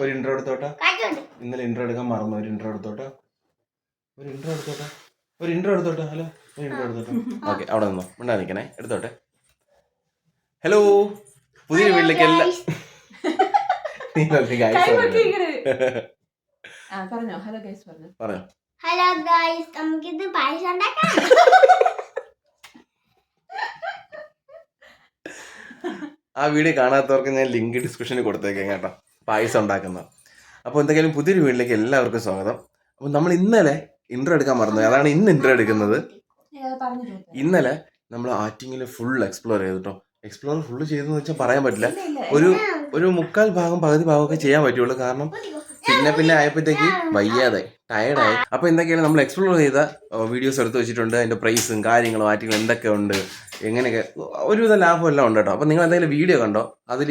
ഒരു ഇൻട്രോ എടുത്തോട്ടെ? ഇന്നലെ ഇൻട്രോ എടുക്കാൻ മറന്നു. ഒരു ഇൻട്രോ എടുത്തോട്ടെ? ഒരു ഇൻട്രോ എടുത്തോട്ടെ? ഒരു ഇൻട്രോ എടുത്തോട്ടെ? ഹലോ ഒരു ഇൻട്രോ എടുത്തോട്ടെ? ഓക്കെ അവിടെ നിന്നോ. മിണ്ടാ നിൽക്കണേ. എടുത്തോട്ടെ. ഹലോ പുതിയ വീട്ടിലേക്ക് എല്ലാം പറഞ്ഞോ. ഹലോ ഗൈസ് പറഞ്ഞു. പറഞ്ഞോ. ഹലോ ഗൈസ് നമുക്കിത് പായസം ഉണ്ടാക്കാം ആ വീഡിയോ കാണാത്തവർക്ക് ഞാൻ ലിങ്ക് ഡിസ്ക്രിപ്ഷനിൽ കൊടുത്തേക്കാം കേട്ടോ. പായസം ഉണ്ടാക്കുന്ന. അപ്പോൾ എന്തെങ്കിലും പുതിയൊരു വീട്ടിലേക്ക് എല്ലാവർക്കും സ്വാഗതം. അപ്പോൾ നമ്മൾ ഇന്നലെ ഇൻട്രോ എടുക്കാൻ മറന്നു. അതാണ് ഇന്ന് ഇൻട്രോ എടുക്കുന്നത്. ഇന്നലെ നമ്മൾ ആറ്റിങ്ങിൽ ഫുൾ എക്സ്പ്ലോർ ചെയ്തു കേട്ടോ. എക്സ്പ്ലോർ ഫുള്ള് ചെയ്തെന്ന് വെച്ചാൽ പറയാൻ പറ്റില്ല. ഒരു ഒരു മുക്കാൽ ഭാഗം പകുതി ഭാഗമൊക്കെ ചെയ്യാൻ പറ്റുള്ളൂ. കാരണം പിന്നെ പിന്നെ ആയപ്പോഴത്തേക്ക് വയ്യാതെ ടയർഡായി അപ്പോൾ എന്തൊക്കെയാണ് നമ്മൾ എക്സ്പ്ലോർ ചെയ്ത വീഡിയോസ് എടുത്ത് വെച്ചിട്ടുണ്ട് അതിന്റെ പ്രൈസും കാര്യങ്ങളും ആറ്റിങ്ങൾ എന്തൊക്കെ ഉണ്ട് എങ്ങനെയൊക്കെ ഒരുവിധം ലാഭം എല്ലാം ഉണ്ട് കേട്ടോ. അപ്പോൾ നിങ്ങൾ എന്തെങ്കിലും വീഡിയോ കണ്ടോ? അതിൽ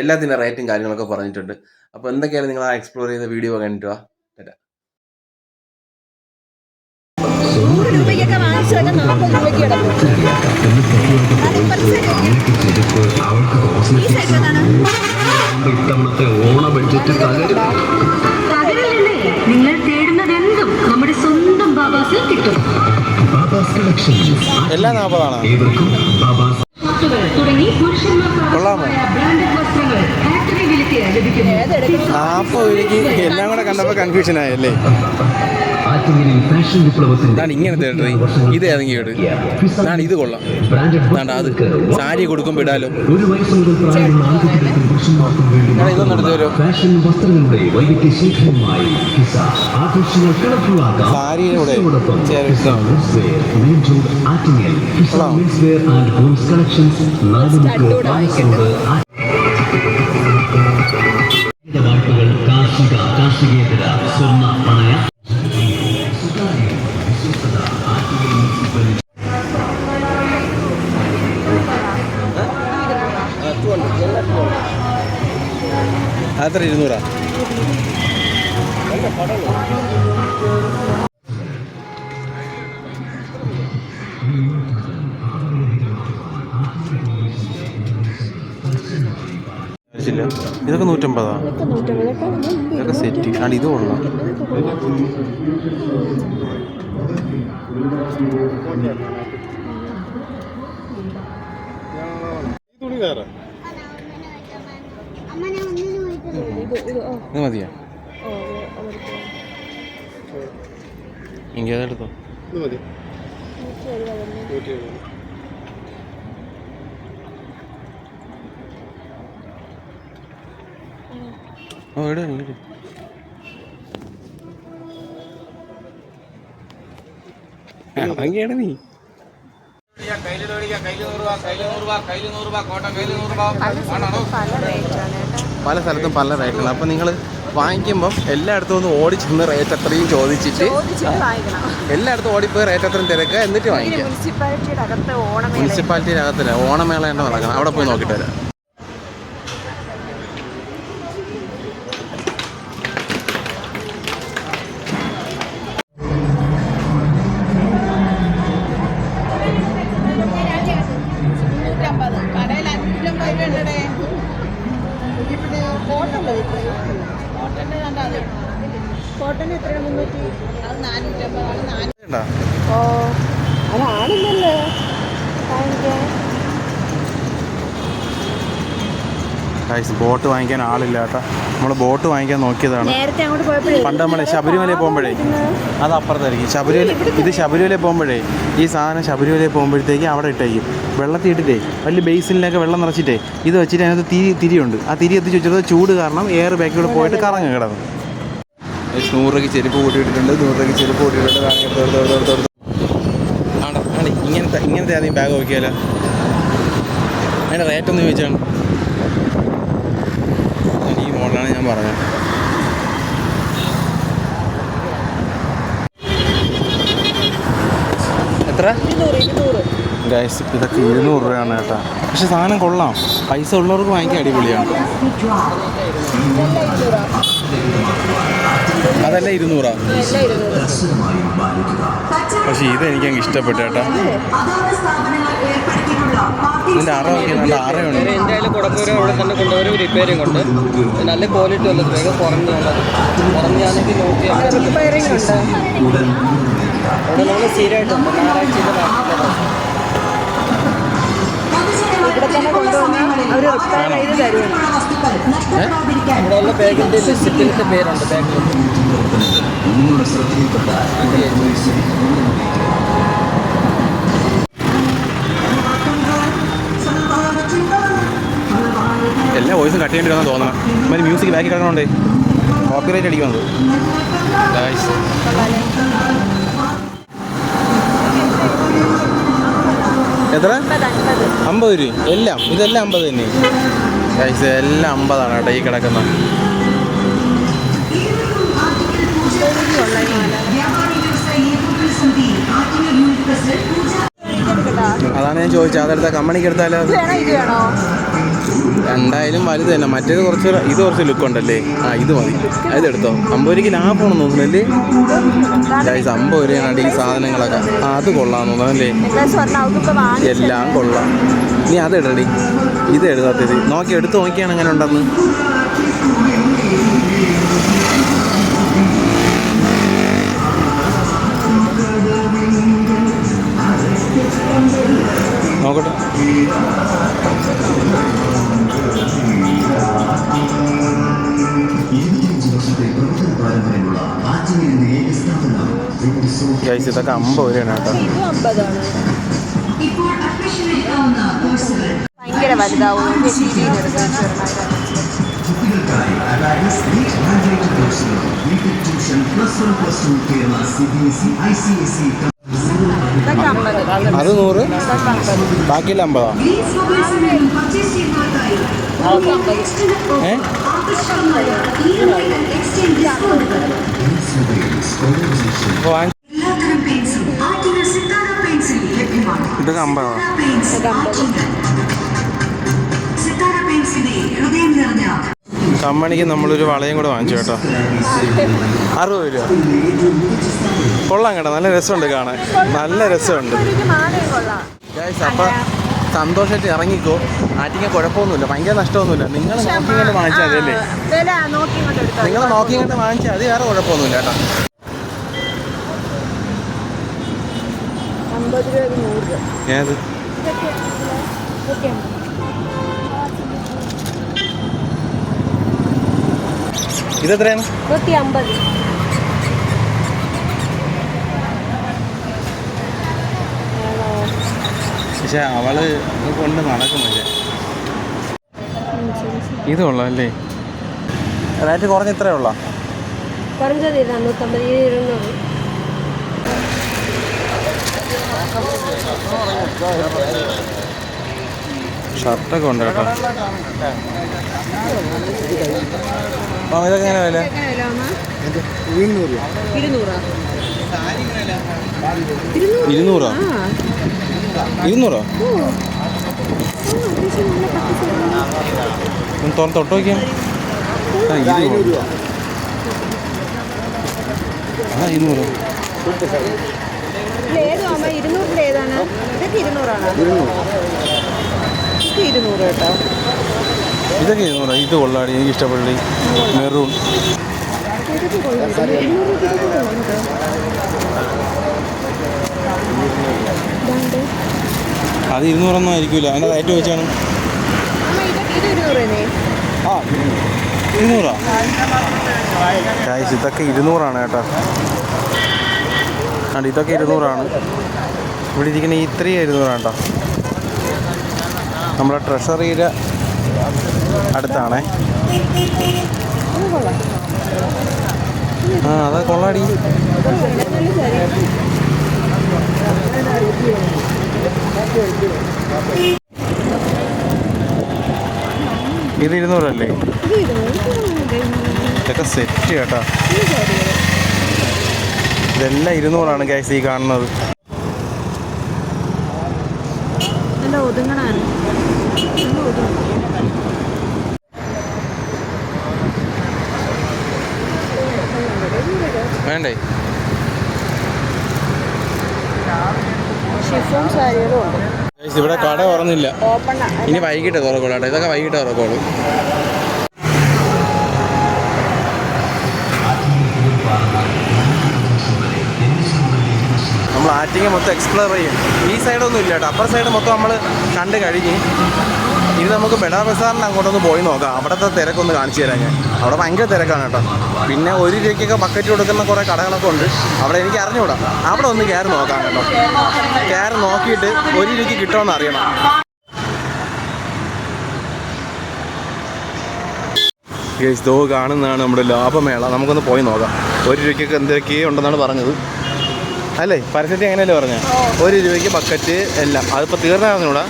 എല്ലാത്തിന്റെ റേറ്റും കാര്യങ്ങളൊക്കെ പറഞ്ഞിട്ടുണ്ട്. അപ്പോൾ എന്തൊക്കെയാണ് നിങ്ങൾ ആ എക്സ്പ്ലോർ ചെയ്ത വീഡിയോ കണ്ടിട്ട് വാ. നൂറ് രൂപയ്ക്കൊക്കെ വാങ്ങിച്ചതൊക്കെ നാൽപ്പത് രൂപയ്ക്ക് കിടക്കും ഈ സൈഡ് ഏതാണ് ഇത്തവണത്തെ ഓണ ബഡ്ജറ്റ് തകരും. നിങ്ങൾ നമ്മുടെ സ്വന്തം ബാബാസിൽ കിട്ടും. ബാബാസ് കളക്ഷൻസ് എല്ലാം നാൽപ്പതാണ് ഏവർക്കും ബാബാസ്. ഷർട്ടുകൾ തുടങ്ങി പുരുഷന്മാർക്ക് കൊള്ളാമോ? ആവശ്യമായ ബ്രാൻഡഡ് വസ്ത്രങ്ങൾ ഫാക്ടറി വിലയ്ക്ക് ലഭിക്കുന്നു. നാൽപ്പത് രൂപയ്ക്ക് എല്ലാം കൂടെ കണ്ടപ്പോൾ കൺഫ്യൂഷൻ ആയല്ലേ? ഇതാണ് ഇങ്ങനത്തെ ട്രീ ഇത് ഏതെങ്കിലും ഇട്. ഇതാണ് ഇത് കൊള്ളാം. ബ്രാൻഡഡ് അത് സാരി കൊടുക്കുമ്പോൾ ഇടാലോ. ഒരു വയസ്സ് മുതൽ പ്രായമുള്ള ആൺകുട്ടികൾക്കും പുരുഷന്മാർക്കും വേണ്ടി എടാ, ഇതൊന്ന് അത്ര ഇരുന്നൂറാ. ഇതൊക്കെ നൂറ്റമ്പതാ? ഇതൊക്കെ സെറ്റ്. ആണ് ഇത് കൊള്ളാം. തുണി പോയിട്ട് ഇത് മതിയോ? എങ്കിൽ അതെടുത്തോ. ഓ ഇടാ ഇങ്ങോട്ട് ഇറങ്ങിയാണ് നീ. പല സ്ഥലത്തും പല റേറ്റാണ് അപ്പം നിങ്ങൾ വാങ്ങിക്കുമ്പം എല്ലായിടത്തും ഒന്ന് ഓടി ചെന്ന് റേറ്റ് അത്രയും ചോദിച്ചിട്ട് എല്ലായിടത്തും ഓടിപ്പോയി റേറ്റ് അത്രയും തിരക്കുക എന്നിട്ട് വാങ്ങിക്കുക മുനിസിപ്പാലിറ്റിയുടെ അകത്ത് ഓണമേള മുനിസിപ്പാലിറ്റിയുടെ അകത്തില്ല ഓണമേള തന്നെ നടക്കണം. അവിടെ പോയി നോക്കിയിട്ട് വരാം. കോട്ടന്റെ അതാണല്ലേ താങ്ക് യു കോട്ടന് എത്രയാണ് മുന്നൂറ്റി അത് നാനൂറ്റമ്പതാണ് നാനൂറ്റി ഉണ്ടോ? ഓ അതാണില്ലല്ലോ ഗൈസ് ബോട്ട് വാങ്ങിക്കാൻ ആളില്ലാത്ത. നമ്മൾ ബോട്ട് വാങ്ങിക്കാൻ നോക്കിയതാണ്. പണ്ട് നമ്മളെ ശബരിമലയിൽ പോകുമ്പോഴേ. അത് അപ്പുറത്തായിരിക്കും. ശബരിമല ഇത് ശബരിമലയിൽ പോകുമ്പോഴേ ഈ സാധനം ശബരിമലയിൽ പോകുമ്പോഴത്തേക്ക് അവിടെ ഇട്ടേക്കും. വെള്ളത്തിൽ ഇട്ടിട്ടേ വലിയ ബേസിനിലൊക്കെ വെള്ളം നിറച്ചിട്ടേ ഇത് വെച്ചിട്ട് അതിനകത്ത് തിരി തിരിയുണ്ട്. ആ തിരി എത്തിച്ച് വെച്ചിട്ട് ചൂട് കാരണം എയർ ബാക്കിലൂടെ പോയിട്ട് കറങ്ങി കിടന്നു. നൂറ് രൂപയ്ക്ക് ചെരുപ്പ് കൂട്ടിയിട്ടുണ്ട്. നൂറ് രൂപയ്ക്ക് ചെരുപ്പ് കൂട്ടിയിട്ടുണ്ട് ഇങ്ങനത്തെ ഇങ്ങനത്തെ ആദ്യം ബാഗ് നോക്കിയാലോ? അതിന്റെ റേറ്റ് ഒന്ന് ചോദിച്ചാണ് ഈ ഞാൻ പറഞ്ഞത്. എത്ര? ഗൈസ് ഇതൊക്കെ ഇരുന്നൂറ് രൂപയാണ് കേട്ടോ. പക്ഷെ സാധനം കൊള്ളാം. പൈസ ഉള്ളവർക്ക് വാങ്ങിക്കാൻ അടിപൊളിയാണ്. അതല്ല ഇരുന്നൂറ്? പക്ഷെ ഇത് എനിക്ക് അങ്ങ് ഇഷ്ടപ്പെട്ടു കേട്ടോ. ഇതിന്റെ അറ നോക്കി നല്ല അറയുണ്ട് അവിടെ തന്നെ കൊണ്ടുവരും റിപ്പയറിംഗ് ഉണ്ട്. നല്ല ക്വാളിറ്റി ഉള്ളത് വേഗം കുറഞ്ഞുള്ളത് കുറഞ്ഞാണെങ്കിൽ നോക്കിയാൽ റിപ്പയറിംഗ് ഉണ്ട്. അവിടെ നമ്മൾ സ്ഥിരമായിട്ട് ഞായറാഴ്ച ഇവിടെ തന്നെ കൊണ്ടുവന്നാൽ അവർ റിപ്പയർ ചെയ്ത് തരും ഇവിടെ ഉള്ള ബാഗിന്റെ ലിസ്റ്റിന്റെ പേരുണ്ട് ബാഗിൽ എല്ലാ വോയിസും കട്ട് ചെയ്യേണ്ടി വന്നാൽ തോന്നണം. ഇമാതിരി മ്യൂസിക് ബാക്കി കിടക്കണോണ്ടേ. കോപ്പിറൈറ്റ് അടിക്കുന്നത്. എത്ര? അമ്പത് രൂപ. എല്ലാം. ഇതെല്ലാം അമ്പത് തന്നെ. ഗൈസ് എല്ലാം അമ്പതാണ് കേട്ടോ ഈ കിടക്കുന്ന. അതാണ് ഞാൻ ചോദിച്ചത്. അതെടുത്ത കമ്പനിക്ക് എടുത്താലോ എന്തായാലും വലുത് തന്നെ. മറ്റേത് കുറച്ച് ഇത് കുറച്ച് ലുക്ക് ഉണ്ടല്ലേ? ആ ഇത് മതി. അതെടുത്തോ എടുത്തോ. അമ്പത് രൂപയ്ക്ക് ലാഭമാണ് തോന്നുന്നല്ലേ ഗൈസ് അമ്പത് രൂപയാണ് ഈ സാധനങ്ങളൊക്കെ. ആ അത് കൊള്ളാന്ന് തോന്നുന്നല്ലേ എല്ലാം കൊള്ളാം. നീ അത് ഇടടി. ഇത് എഴുതാത്തത്. നോക്കി എടുത്ത് നോക്കിയാണ് എങ്ങനെ ഉണ്ടെന്ന്. ഇ ഇതൊക്കെ അമ്പത് എസ് കേട്ടോ. ഭയങ്കര അമ്പത്. അത് നൂറ്. ബാക്കിയെല്ലാം അമ്പതാ? ഏ? വാങ്ങി ഇതൊക്കെ നിറഞ്ഞ കമ്മണിക്ക് നമ്മളൊരു വളയും കൂടെ വാങ്ങിച്ചു കേട്ടോ. അറുപത് രൂപ. കൊള്ളാം കേട്ടോ. നല്ല രസമുണ്ട് കാണാൻ. നല്ല രസമുണ്ട്. അപ്പൊ സന്തോഷമായിട്ട് ഇറങ്ങിക്കോ. ആറ്റിങ്ങ കുഴപ്പമൊന്നുമില്ല. ഭയങ്കര നഷ്ടമൊന്നുമില്ല. നിങ്ങൾ നോക്കിക്കൊണ്ട് വാങ്ങിച്ചാൽ മതി അല്ലേ? നിങ്ങൾ നോക്കി ഇങ്ങോട്ട് എടുക്കാം നിങ്ങൾ നോക്കിക്കൊണ്ട് വാങ്ങിച്ചാൽ അത് വേറെ കുഴപ്പമൊന്നുമില്ല കേട്ടോ അമ്പത് രൂപ നൂറ് രൂപ ഏത്? ഇതെത്രയാണ്? നൂറ്റി അമ്പത് പക്ഷെ അവൾ കൊണ്ട് നടക്കും പക്ഷേ. ഇത് കൊള്ളാം അല്ലേ? റേറ്റ് കുറഞ്ഞ ഇത്രേ ഉള്ള? കുറഞ്ഞത് നാനൂറ്റമ്പത് ഇരുന്നൂറ് ഷർട്ടൊക്കെ ഉണ്ട് കേട്ടോ. ആ ഇതൊക്കെ എങ്ങനെ വില? ഇരുന്നൂറാ ഇരുന്നൂറോ? ഒന്ന് തുറന്ന് തൊട്ട് നോക്കിയാ. ഇരുന്നൂറോ. ഇരുന്നൂറ് ആ ഇരുന്നൂറ് ഏത് അമ്മ ഇരുന്നൂറിന്റെ ഏതാണ്? ഇതൊക്കെ ഇരുന്നൂറാണ്? ഇത് ഇരുന്നൂറ് കേട്ടോ. ഇതൊക്കെ ഇരുന്നൂറ്. ഇത് കൊള്ളാടി എനിക്ക് ഇഷ്ടപ്പെടി മെറൂൺ. അത് ഇരുന്നൂറൊന്നും ആയിരിക്കില്ല അതിന്റെ റേറ്റ് വെച്ചാണ് ആ ഇരുന്നൂറാ. ഇതൊക്കെ ഇരുന്നൂറാണ് കേട്ടോ. ആണ്ട് ഇതൊക്കെ ഇരുന്നൂറാണ്. ഇവിടെ ഇരിക്കുന്ന ഈ ഇത്രയും ഇരുന്നൂറാണ് കേട്ടോ. നമ്മുടെ ട്രഷറിയുടെ അടുത്താണേ. ആ അതാ കൊള്ളാടി. ഇത് ഇരുന്നൂറല്ലേ? ഇതൊക്കെ സെറ്റ് കേട്ടോ. ഇതെല്ലാം ഇരുന്നൂറാണ് ഗൈസ് ഈ കാണുന്നത്. വേണ്ടേ? ഇവിടെ കട തുറന്നില്ല. ഇനി വൈകിട്ട് തുറക്കുള്ളൂ കേട്ടോ. ഇതൊക്കെ വൈകിട്ട് തുറക്കുള്ളൂ. ആറ്റിങ്ങ മൊത്തം എക്സ്പ്ലോർ ചെയ്യും. ഈ സൈഡൊന്നും ഇല്ല കേട്ടോ. അപ്പുറ സൈഡ് മൊത്തം നമ്മൾ കണ്ട് കഴിഞ്ഞ് ഇനി നമുക്ക് ബെഡാ ബസാറിന് അങ്ങോട്ടൊന്ന് പോയി നോക്കാം. അവിടുത്തെ തിരക്കൊന്ന് കാണിച്ചു തരാം ഞാൻ. അവിടെ ഭയങ്കര തിരക്കാണ് കേട്ടോ. പിന്നെ ഒരു രൂപയ്ക്കൊക്കെ ബക്കറ്റ് കൊടുക്കുന്ന കുറേ കടകളൊക്കെ ഉണ്ട്. അവിടെ എനിക്ക് അറിഞ്ഞുകൂടാ. അവിടെ ഒന്ന് കയറി നോക്കാം കേട്ടോ. കയറി നോക്കിയിട്ട് ഒരു രൂപയ്ക്ക് കിട്ടുമെന്ന് അറിയണം. ഗേസ് ദോ കാണുന്നതാണ് നമ്മുടെ ലാഭമേള. നമുക്കൊന്ന് പോയി നോക്കാം. ഒരു രൂപയ്ക്കൊക്കെ എന്തൊക്കെയോ ഉണ്ടെന്നാണ് പറഞ്ഞത്. അല്ലേ? പരസ്യത്തിൽ എങ്ങനെയല്ലേ പറഞ്ഞത് ഒരു രൂപയ്ക്ക് ബക്കറ്റ് എല്ലാം. അതിപ്പോൾ തീർന്നാണെന്നൂടാ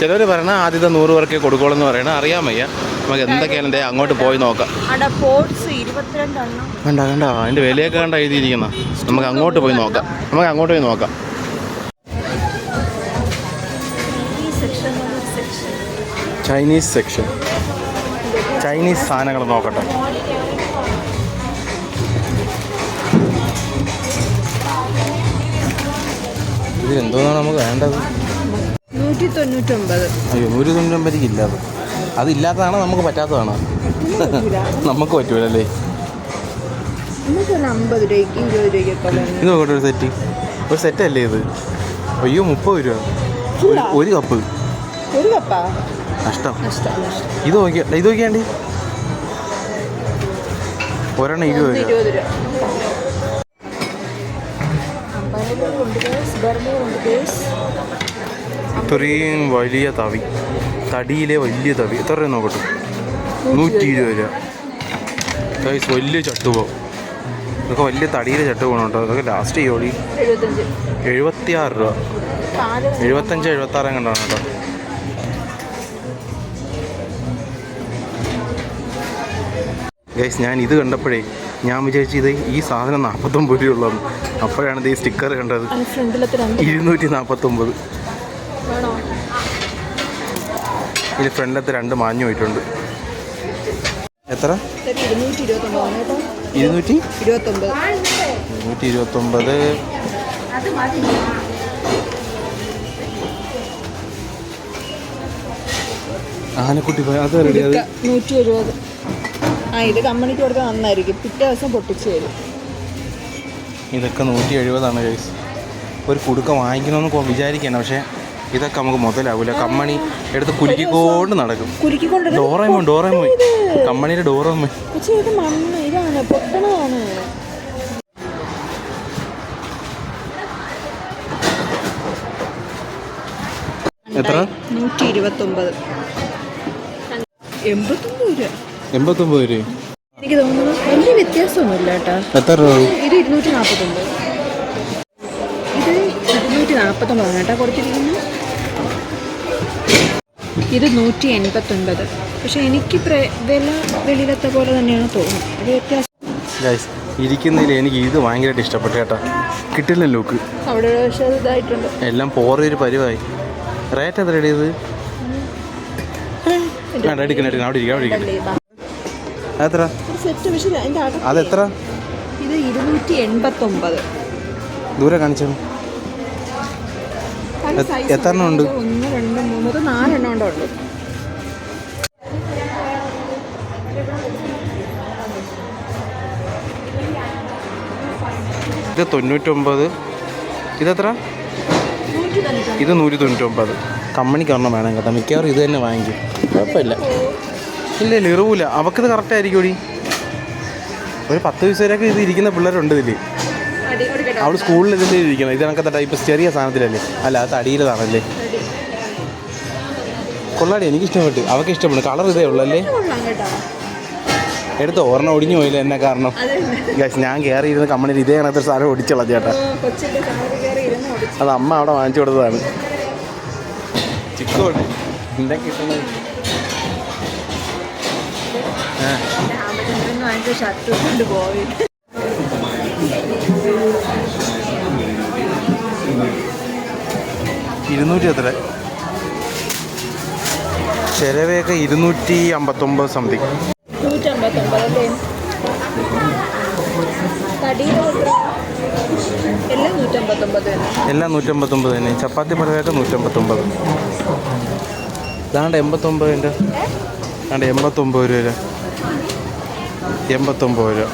ചിലർ പറയണ ആദ്യത്തെ നൂറ് പേർക്ക് കൊടുക്കുള്ളൂ എന്ന് പറയണ അറിയാൻ വയ്യ. നമുക്ക് എന്തൊക്കെയാണ് ദേ അങ്ങോട്ട് പോയി നോക്കാം. കണ്ട കണ്ട അതിന്റെ വിലയൊക്കെ കണ്ട എഴുതിയിരിക്കുന്ന. നമുക്ക് അങ്ങോട്ട് പോയി നോക്കാം. നമുക്ക് അങ്ങോട്ട് പോയി നോക്കാം. ചൈനീസ് സെക്ഷൻ ചൈനീസ് സാധനങ്ങൾ നോക്കട്ടെ. ഇത് എന്തോന്നാണ് നമുക്ക് വേണ്ടത്? നൂറ്റി തൊണ്ണൂറ്റൊമ്പത് അയ്യോ നൂറ്റി തൊണ്ണൂറ്റമ്പതിക്ക് ഇല്ല അത്. അതില്ലാത്തതാണ് നമുക്ക് പറ്റാത്തതാണ്. നമുക്ക് പറ്റൂലല്ലേ? നമുക്ക് ഒരു അമ്പത് രൂപയ്ക്ക് ഇരുപത് രൂപയ്ക്കൊക്കെ വേണം ഇത് നോക്കട്ടെ ഒരു സെറ്റ്. ഒരു സെറ്റ് അല്ലേ ഇത്? അയ്യോ മുപ്പത് രൂപ. ഒരു കപ്പ്. ഒരു കപ്പാ? നഷ്ടം. ഇത് നോക്കിയാ ഇത് നോക്കിയാണ്ടി. ഒരെണ്ണം ഇരുപത് രൂപ. ഇത്രയും വലിയ തവി. തടിയിലെ വലിയ തവി. എത്ര രൂപ നോക്കട്ടെ? നൂറ്റി ഇരുപത് രൂപ. ഗൈസ് വലിയ ചട്ടുപോകും ഇതൊക്കെ വലിയ തടിയിലെ ചട്ടുപോകണം കേട്ടോ. ഇതൊക്കെ ലാസ്റ്റ് എഴുപത്തഞ്ച് എഴുപത്തി ആറ് രൂപ. എഴുപത്തഞ്ച് എഴുപത്തി ആറ് കണ്ടാണ് കേട്ടോ. ഗൈസ് ഞാൻ ഇത് കണ്ടപ്പോഴേ ഞാൻ വിചാരിച്ചു ഇത് ഈ സാധനം നാൽപ്പത്തൊമ്പത് രൂപ ഉള്ളതെന്ന് അപ്പോഴാണ് ഇത് ഈ സ്റ്റിക്കർ കണ്ടത്. ഇരുന്നൂറ്റി നാൽപ്പത്തൊമ്പത് ഇത് ഫ്രണ്ടിലത്തെ രണ്ട് മാഞ്ഞു പോയിട്ടുണ്ട്. എത്ര? ഇരുന്നൂറ്റി ഇരുന്നൂറ്റി? ഇരുപത്തൊമ്പത്. ആനക്കുട്ടി പോയി. അത് റെഡി അത് നൂറ്റി എഴുപത്. ആ ഇത് കമ്പനിക്ക് കൊടുത്താൽ നന്നായിരിക്കും. പിറ്റേ ദിവസം പൊട്ടിച്ച് തരും. ഇതൊക്കെ നൂറ്റി എഴുപതാണ് ഗൈസ് ഒരു കുടുക്ക വാങ്ങിക്കണമെന്ന് വിചാരിക്കണം പക്ഷേ ഇതൊക്കെ നമുക്ക് മുതലാവൂല. കമ്മണി എടുത്ത് കുലുക്കിക്കൊണ്ട് നടക്കും. കുലുക്കിക്കൊണ്ട് ഡോറേമോ ഡോറേമോ കമ്മണിയുടെ ഡോറേമോ പക്ഷേ ഇത് മണ്ണ് ഇതാണ് പൊട്ടണതാണ്. എത്ര? നൂറ്റി ഇരുപത്തൊമ്പത് എൺപത്തൊമ്പത് രൂപ. എൺപത്തൊമ്പത് രൂപ എനിക്ക് തോന്നുന്നു വലിയ വ്യത്യാസമൊന്നുമില്ല കേട്ടോ. എത്ര രൂപ? ഇത് ഇരുന്നൂറ്റി നാൽപ്പത്തൊമ്പത് ഇത് ഇരുന്നൂറ്റി നാൽപ്പത്തൊമ്പതാണ് കേട്ടോ കൊടുത്തിരിക്കുന്നത്. ഇത് നൂറ്റി എൺപത്തൊൻപത് പക്ഷെ എനിക്ക് വില വെളിയിലത്തെ പോലെ തന്നെയാണ് തോന്നുന്നത്. വ്യത്യാസം. ഗൈസ് ഇരിക്കുന്നതിൽ എനിക്ക് ഇത് ഭയങ്കരമായിട്ട് ഇഷ്ടപ്പെട്ടു കേട്ടോ. കിട്ടില്ല ലുക്ക് അവിടെ പക്ഷേ ഇതായിട്ടുണ്ട്. എല്ലാം പോറൊരു പരിവായി. റേറ്റ് എത്ര ഇത്? വേണ്ട എടുക്കണം എടുക്കണം അവിടെ ഇരിക്കണം അവിടെ ഇരിക്കട്ടെ അകത്ത് അതെത്ര? ഇത് ഇരുന്നൂറ്റി എൺപത്തൊമ്പത്. ദൂരെ കാണിച്ചു. എത്ര എണ്ണം ഉണ്ട്? ഒന്ന് രണ്ട് മൂന്ന് ഇത് നാലെണ്ണം ഉണ്ടോ ഉണ്ട് ഇത് തൊണ്ണൂറ്റൊമ്പത്. ഇതെത്ര? ഇത് നൂറ്റി തൊണ്ണൂറ്റൊമ്പത്. കമ്പനിക്ക് ഒരെണ്ണം വേണം കേട്ടോ. മിക്കവാറും ഇത് തന്നെ വാങ്ങിക്കും. കുഴപ്പമില്ല. ഇല്ല ഇല്ല അവക്കത് കറക്റ്റ് ആയിരിക്കും ഒരു പത്ത് വയസ്സ് വരെയൊക്കെ ഇത് ഇരിക്കുന്ന പിള്ളേരുണ്ട് ഇതിൽ അവൾ സ്കൂളിൽ ഇതിന്റെ ഇരിക്കണം ഇത് കണക്കത്തെ ടൈപ്പ് ചെറിയ സാധനത്തിലല്ലേ? അല്ല അത് അടിയിലതാണല്ലേ കൊള്ളാടി എനിക്ക് ഇഷ്ടപ്പെട്ടു അവൾക്ക് ഇഷ്ടപ്പെട്ടു കളർ ഇതേ ഉള്ളല്ലേ? എടുത്തോ ഒരെണ്ണം ഒടിഞ്ഞു പോയില്ല എന്നെ കാരണം? ഞാൻ കയറി ഇരുന്ന് കമ്പനിയിൽ ഇതേ കണക്കത്തെ സാധനം ഒടിച്ചുള്ള ചേട്ടാ അത് അമ്മ അവിടെ വാങ്ങിച്ചു കൊടുത്തതാണ്. ചിക്കോട്ടെ എന്താ കിട്ടുന്നത് ഇരുന്നൂറ്റി എത്ര ചിലവയൊക്കെ ഇരുന്നൂറ്റി അമ്പത്തൊമ്പത് സംതിങ് എല്ലാം നൂറ്റമ്പത്തൊമ്പത് തന്നെ. ചപ്പാത്തി പലഹാരം നൂറ്റമ്പത്തൊമ്പത്. ഇതാണ്ട് എൺപത്തൊമ്പതിന്റെ ആണ്ട് എൺപത്തൊമ്പത് രൂപ എൺപത്തൊമ്പത് രൂപ.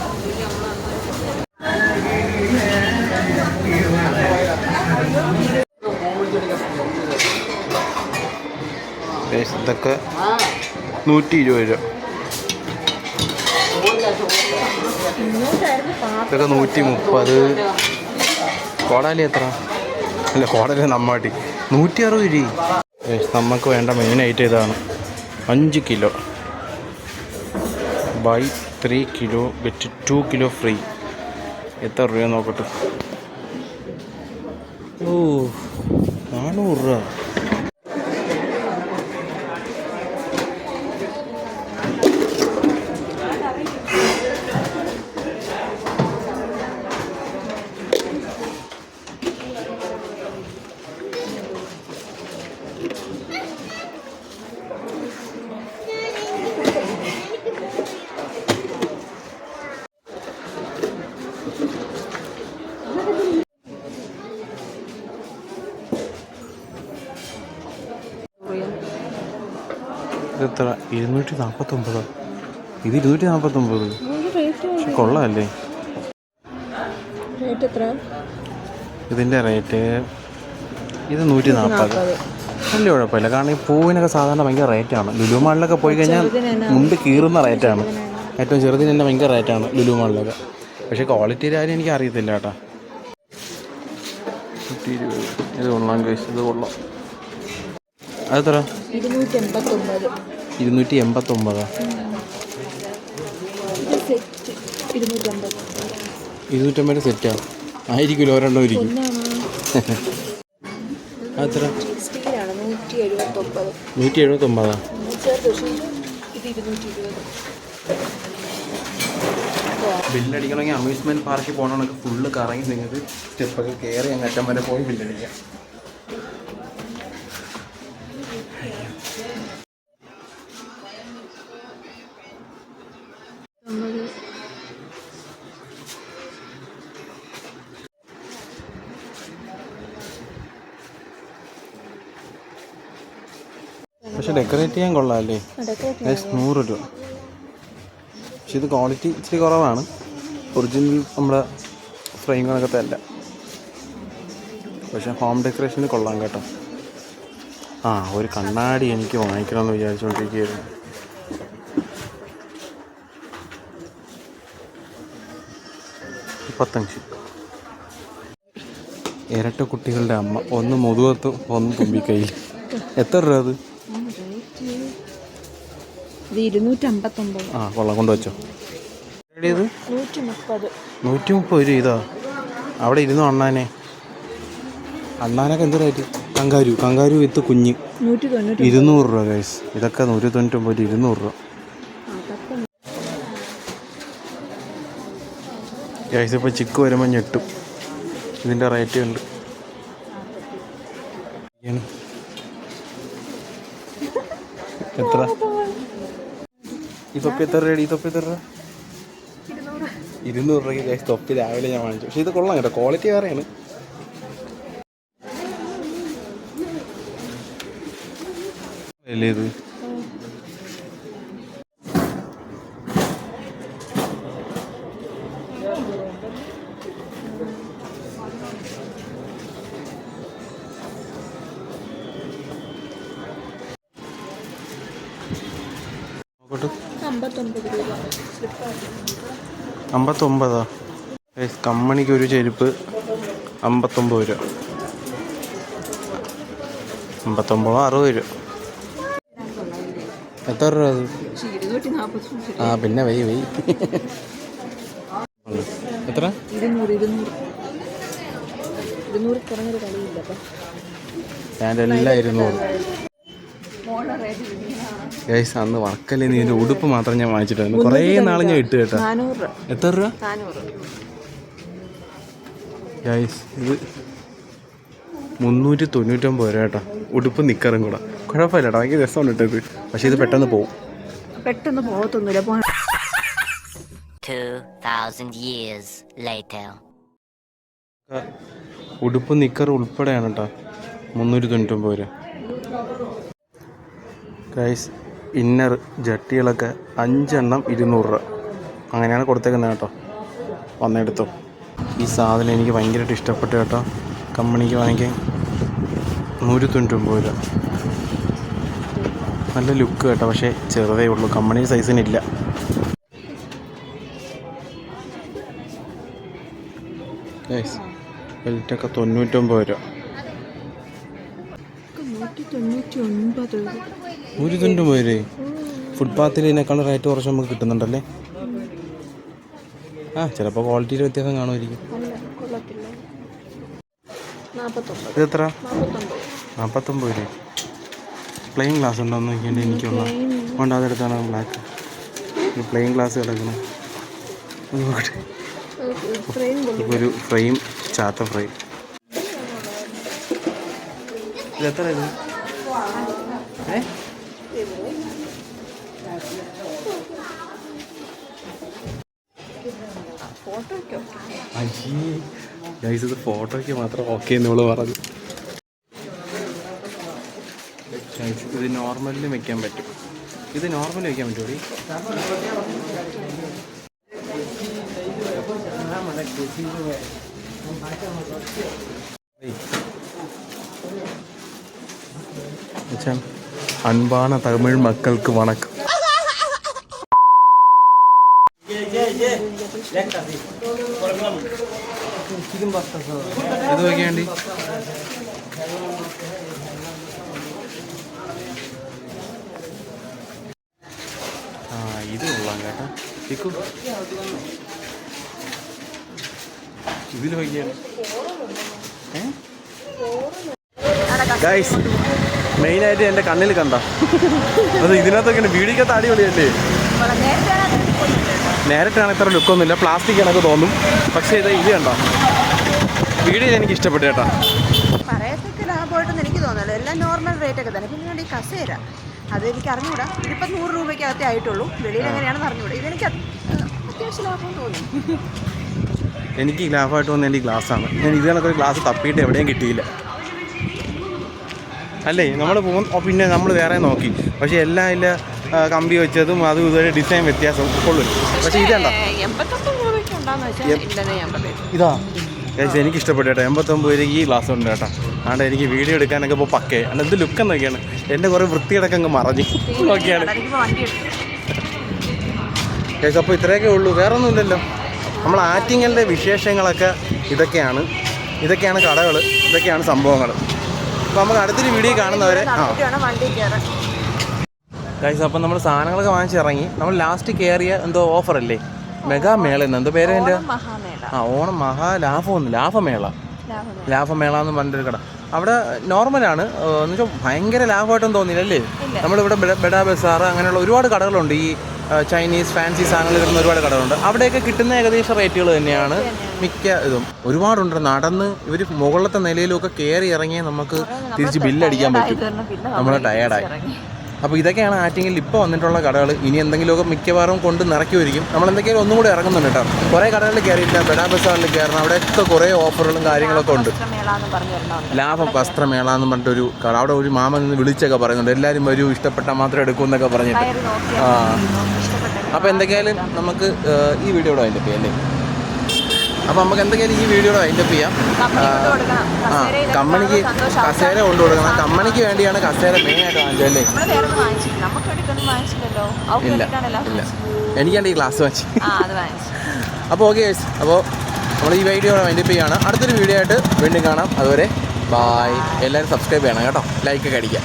ഇതൊക്കെ നൂറ്റി ഇരുപത് രൂപ. ഇതൊക്കെ നൂറ്റി മുപ്പത്. കോടാലി എത്ര? അല്ല കോടാലി നമ്മാട്ടി. നൂറ്റി അറുപത് രൂപ. നമുക്ക് വേണ്ട മെയിൻ ഐറ്റം ഇതാണ്. അഞ്ച് kilo. Buy. Three kilo get two kilo free എത്ര രൂപ നോക്കട്ടെ? ഓ നാനൂറ് രൂപ. ഇതെത്ര ഇരുന്നൂറ്റി നാൽപ്പത്തൊമ്പതോ ഇത് ഇരുന്നൂറ്റി നാൽപ്പത്തൊമ്പത് കൊള്ളാമല്ലേ എത്ര ഇതിന്റെ റേറ്റ് ഇത് നൂറ്റി നാൽപ്പത് വലിയ കുഴപ്പമില്ല. കാരണം ഈ പൂവിനൊക്കെ സാധാരണ ഭയങ്കര റേറ്റാണ്. ലുലു മാളിലൊക്കെ പോയി കഴിഞ്ഞാൽ മുണ്ട് കീറുന്ന റേറ്റാണ്. ഏറ്റവും ചെറുതിന് തന്നെ ഭയങ്കര റേറ്റാണ് ലുലു മാളിലൊക്കെ. പക്ഷേ ക്വാളിറ്റിയുടെ കാര്യം എനിക്ക് അറിയത്തില്ല കേട്ടോ. നൂറ്റി ഇരുപത് ഇത് കൊള്ളാം കേസ് ഇത് കൊള്ളാം. അതെത്ര ഇരുന്നൂറ്റി എൺപത്തൊമ്പത് ഇരുന്നൂറ്റി എൺപത്തൊമ്പതാ ഇത് സെറ്റ് ഇരുന്നൂറ്റമ്പത് ഇരുന്നൂറ്റമ്പത് സെറ്റാണ് ആയിരിക്കുമല്ലോ ഒരെണ്ണം ഇരിക്കും. അത്ര സ്റ്റീലാണ് നൂറ്റി എഴുപത്തൊമ്പത് നൂറ്റി എഴുപത്തൊമ്പതാ ഇത് ഇരുന്നൂറ്റി ഇരുപത് ബില്ലടിക്കണമെങ്കിൽ അമ്യൂസ്മെന്റ് പാർക്കിൽ പോകണമെന്നൊക്കെ ഫുള്ള് കറങ്ങി നിങ്ങൾക്ക് സ്റ്റെപ്പൊക്കെ കയറി അങ്ങ് അറ്റം വരെ പോയി ബില്ലടിക്കാം. പക്ഷെ ഡെക്കറേറ്റ് ചെയ്യാൻ കൊള്ളാമല്ലേ? നൂറ് രൂപ. പക്ഷെ ഇത് ക്വാളിറ്റി ഇച്ചിരി കുറവാണ്. ഒറിജിനൽ നമ്മുടെ ഫ്രെയിം കണക്കത്തെ തല്ല പക്ഷെ ഹോം ഡെക്കറേഷന് കൊള്ളാം കേട്ടോ. ആ ഒരു കണ്ണാടി എനിക്ക് വാങ്ങിക്കണമെന്ന് വിചാരിച്ചുകൊണ്ടിരിക്കുകയായിരുന്നു. മുപ്പത്തഞ്ച്. ഇരട്ട കുട്ടികളുടെ അമ്മ ഒന്ന് മുതുകത്ത് ഒന്ന് തുമ്പിക്കൈയിൽ. എത്ര രൂപ അത്? ഇത് ഇരുന്നൂറ്റമ്പത്തൊമ്പത്. ആ കൊള്ളാം കൊണ്ടുവച്ചോ. നൂറ്റി മുപ്പത് നൂറ്റി മുപ്പത് രൂപ ഇതാ. അവിടെ ഇരുന്നു അണ്ണാനെ. അണ്ണാനൊക്കെ എന്ത് റേറ്റ് കങ്കാരു കങ്കാരു വിത്ത് കുഞ്ഞ്. ഇരുന്നൂറ് രൂപ ഗൈസ് ഇതൊക്കെ നൂറ്റി തൊണ്ണൂറ്റൊമ്പത് ഇരുന്നൂറ് രൂപ. ഗൈസ് ഇപ്പോൾ ചിക്ക് വരുമ്പോൾ ഞെട്ടും. ഇതിന്റെ റേറ്റ് ഉണ്ട്. എത്ര? തൊപ്പി എത്ര രൂപ ഇതൊക്കെ എത്ര രൂപ ഇരുന്നൂറ് രൂപയ്ക്ക് ഗൈസ് തൊപ്പി രാവിലെ ഞാൻ വാങ്ങിച്ചു. പക്ഷെ ഇത് കൊള്ളാം കേട്ടോ ക്വാളിറ്റി വേറെയാണ്. അല്ലേ ഇത്? അമ്പത്തൊമ്പത് കമ്മണിക്ക് ഒരു ചെരുപ്പ് അമ്പത്തൊമ്പത് രൂപ. അമ്പത്തൊമ്പതോ അറുപത് രൂപ. എത്ര രൂപ അത്? ആ പിന്നെ വൈ വൈ. എത്ര? ഞാൻ എല്ലാം ഇരുന്നൂറ്. ഗൈസ് അന്ന് വർക്കല്ലേ നീ? എന്റെ ഉടുപ്പ് മാത്രം ഞാൻ വാങ്ങിച്ചിട്ടുണ്ട് കുറേ നാൾ ഞാൻ ഇട്ട് കേട്ടോ. എത്ര രൂപ? ഗൈസ് ഇത് മുന്നൂറ്റി തൊണ്ണൂറ്റൊമ്പത് രൂപ കേട്ടോ. ഉടുപ്പ് നിക്കറും കൂടെ. കുഴപ്പമില്ല കേട്ടോ ഭയങ്കര രസമാണ് ഇട്ടത്. പക്ഷേ ഇത് പെട്ടെന്ന് പോകും പെട്ടെന്ന് പോകത്തൊന്നുമില്ല. പോ 2,000 years later. ഉടുപ്പ് നിക്കർ ഉൾപ്പെടെയാണ് കേട്ടോ. മുന്നൂറ്റി തൊണ്ണൂറ്റൊമ്പത് രൂപ. ഗൈസ് ഇന്നർ ജട്ടികളൊക്കെ അഞ്ചെണ്ണം ഇരുന്നൂറ് രൂപ. അങ്ങനെയാണ് കൊടുത്തേക്കുന്നത് കേട്ടോ. വന്നെടുത്തോ. ഈ സാധനം എനിക്ക് ഭയങ്കരമായിട്ട് ഇഷ്ടപ്പെട്ടു കേട്ടോ. കമ്പനിക്ക് വാങ്ങിക്കാൻ നൂറ്റി തൊണ്ണൂറ്റൊമ്പത് രൂപ. നല്ല ലുക്ക് കേട്ടോ പക്ഷേ ചെറുതേ ഉള്ളൂ. കമ്പനി സൈസിനില്ല ബെൽറ്റൊക്കെ തൊണ്ണൂറ്റൊമ്പത് രൂപ. തൊണ്ണൂറ്റി ഒൻപത് നൂറ്റി തുണ്ട് പോയില്ലേ ഫുട്പാത്തിൽ ഇതിനേക്കാൾ റേറ്റ് കുറച്ച് നമുക്ക് കിട്ടുന്നുണ്ടല്ലേ? ആ ചിലപ്പോൾ ക്വാളിറ്റിയിൽ വ്യത്യാസം കാണുമായിരിക്കും. ഇത് എത്ര? നാൽപ്പത്തൊമ്പത് രൂപ. പ്ലെയിൻ ഗ്ലാസ് ഉണ്ടോ എന്ന് നോക്കിയാൽ എനിക്കുള്ള ഉണ്ട് അതെടുത്താണ് ബ്ലാക്ക് പ്ലെയിൻ ഗ്ലാസ് കിടക്കണം നോക്കട്ടെ ഒരു ഫ്രെയിം ചാത്ത ഫ്രെയിം. ഇത് എത്ര ഇത്? ഏ? ഫോട്ടോയ്ക്ക് മാത്രം ഓക്കെ എന്നോൾ പറഞ്ഞു ഇത് നോർമലിൽ വെക്കാൻ പറ്റും. ഇത് നോർമൽ വെക്കാൻ പറ്റുമോ அன்பான தமிழ் மக்களுக்கு வணக்கம் ഇത് നോക്കിയാണ്ടി ആ ഇത് കൊള്ളാം കേട്ടോ ചിക്കു ഇതിൽ നോക്കിയാണ് ഗൈസ് മെയിനായിട്ട് എന്റെ കണ്ണിൽ കണ്ട. അത് ഇതിനകത്തൊക്കെ വീടിക്കത്ത് അടിപൊളിയല്ലേ? നേരിട്ടാണ് ഇത്ര ലുക്കൊന്നുമില്ല. പ്ലാസ്റ്റിക് കണക്ക് തോന്നും. പക്ഷേ ഇത് ഇത് കണ്ടോ? വീട് എനിക്ക് ഇഷ്ടപ്പെട്ടു കേട്ടോ. പറയത്തക്ക ലാഭമായിട്ടൊന്നും എനിക്ക് തോന്നുന്നില്ല. എല്ലാം നോർമൽ റേറ്റ് ഒക്കെ തന്നെ. പിന്നെ ഈ കസേര? അത് എനിക്ക് അറിഞ്ഞൂടാ. ഇതിപ്പോൾ നൂറ് രൂപയ്ക്കകത്തേ ആയിട്ടുള്ളൂ. വെളിയിൽ എങ്ങനെയാണെന്ന് അറിഞ്ഞൂടാ. ഇതെനിക്ക് അത്- അത്യാവശ്യം ലാഭം തോന്നി. എനിക്ക് ലാഭമായിട്ട് വന്ന എന്റെ ഗ്ലാസ്സാണ്. ഞാൻ ഇത് കണക്കൊരു ഗ്ലാസ് തപ്പിയിട്ട് എവിടെയും കിട്ടിയില്ല. അല്ലേ? നമ്മൾ പോകും പിന്നെ നമ്മൾ വേറെ നോക്കി. പക്ഷേ എല്ലാം ഇല്ല കമ്പി വെച്ചതും അതും ഇതുവരെ ഡിസൈൻ വ്യത്യാസം ഉള്ളൂ പക്ഷേ ഇതല്ല ഇതാ. ചേച്ചി എനിക്ക് ഇഷ്ടപ്പെട്ടു കേട്ടോ. എൺപത്തൊമ്പത് രൂപയ്ക്ക് ഈ ഗ്ലാസ് ഉണ്ട് കേട്ടോ. അതുകൊണ്ട് എനിക്ക് വീഡിയോ എടുക്കാനൊക്കെ ഇപ്പോൾ പക്കേ അല്ല എന്ത് ലുക്ക് എന്നൊക്കെയാണ്. എന്റെ കുറേ വൃത്തിയടക്കം അങ്ങ് മറഞ്ഞു. നോക്കിയാണ് കേസ് അപ്പോൾ ഇത്രയൊക്കെ ഉള്ളൂ. വേറെ ഒന്നുമില്ലല്ലോ നമ്മൾ ആറ്റിങ്ങലിന്റെ വിശേഷങ്ങളൊക്കെ ഇതൊക്കെയാണ്. ഇതൊക്കെയാണ് കടകൾ ഇതൊക്കെയാണ് സംഭവങ്ങൾ അപ്പോൾ നമുക്ക് അടുത്തൊരു വീഡിയോ കാണുന്നവരെ. ആ. വണ്ടി കയറാൻ. ഗൈസ് അപ്പം നമ്മൾ സാധനങ്ങളൊക്കെ വാങ്ങിച്ചിറങ്ങി നമ്മൾ ലാസ്റ്റ് കയറിയ എന്തോ ഓഫർ അല്ലേ? മെഗാ മേള എന്ന്. എന്തോ പേര് എന്റെ ആ ഓണം മഹാ ലാഭമൊന്നും ലാഭമേള ലാഭമേള. ലാഭമേള. എന്ന് പറഞ്ഞൊരു കട. അവിടെ നോർമലാണ് എന്ന് വെച്ചാൽ ഭയങ്കര ലാഭമായിട്ടൊന്നും തോന്നിയില്ല അല്ലേ? നമ്മളിവിടെ ബെഡ- ബസാർ അങ്ങനെയുള്ള ഒരുപാട് കടകളുണ്ട്. ഈ ചൈനീസ് ഫാൻസി സാധനങ്ങൾ കിട്ടുന്ന ഒരുപാട് കടകളുണ്ട്. അവിടെയൊക്കെ കിട്ടുന്ന ഏകദേശം റേറ്റുകൾ തന്നെയാണ്. മിക്ക ഇതും. ഒരുപാടുണ്ട്. നടന്ന് ഇവർ മുകളിലത്തെ നിലയിലൊക്കെ കയറി ഇറങ്ങിയാൽ നമുക്ക് തിരിച്ച് ബില്ലടിക്കാൻ പറ്റും. നമ്മൾ ടയേർഡായി അപ്പോൾ ഇതൊക്കെയാണ് ആറ്റിങ്ങിൽ ഇപ്പോൾ വന്നിട്ടുള്ള കടകൾ ഇനി എന്തെങ്കിലുമൊക്കെ മിക്കവാറും കൊണ്ട് നിറയ്ക്കുമായിരിക്കും. നമ്മൾ എന്തെങ്കിലും ഒന്നും കൂടി ഇറങ്ങുന്നുണ്ട് കേട്ടോ. കുറേ കടകളിൽ കയറിയില്ല ബെഡാ ബസാറിൽ കയറണം. അവിടെയൊക്കെ കുറേ ഓഫറുകളും കാര്യങ്ങളൊക്കെ ഉണ്ട്. ലാഭം വസ്ത്രമേള എന്ന് പറഞ്ഞിട്ടൊരു കട. അവിടെ ഒരു മാമൻ നിന്ന് വിളിച്ചൊക്കെ പറയുന്നുണ്ട്. എല്ലാവരും ഒരു ഇഷ്ടപ്പെട്ടാൽ മാത്രം എടുക്കും എന്നൊക്കെ പറഞ്ഞിട്ട്. ആ. അപ്പോൾ എന്തൊക്കെയായാലും നമുക്ക് ഈ വീഡിയോ അതിന്റെ അല്ലേ? അപ്പോൾ നമുക്ക് എന്തെങ്കിലും ഈ വീഡിയോയുടെ വൈൻഡപ്പ് ചെയ്യാം. ആ കമ്പനിക്ക് നമുക്ക് കസേര കൊണ്ടു കൊടുക്കണം. കമ്പനിക്ക് വേണ്ടിയാണ് കസേര മെയിനായിട്ട് വാങ്ങിച്ചത് അല്ലേ? ഇല്ല ഇല്ല. എനിക്കാണ്ട് ഈ ഗ്ലാസ് അത് വാങ്ങിച്ചു. അപ്പോൾ ഓക്കെ അപ്പോൾ നമ്മൾ ഈ വീഡിയോ വൈൻഡപ്പ് ചെയ്യാണ്. അടുത്തൊരു വീഡിയോ ആയിട്ട് വീണ്ടും കാണാം. അതുവരെ ബായ് എല്ലാവരും സബ്സ്ക്രൈബ് ചെയ്യണം കേട്ടോ. ലൈക്കൊക്കെ അടിക്കാം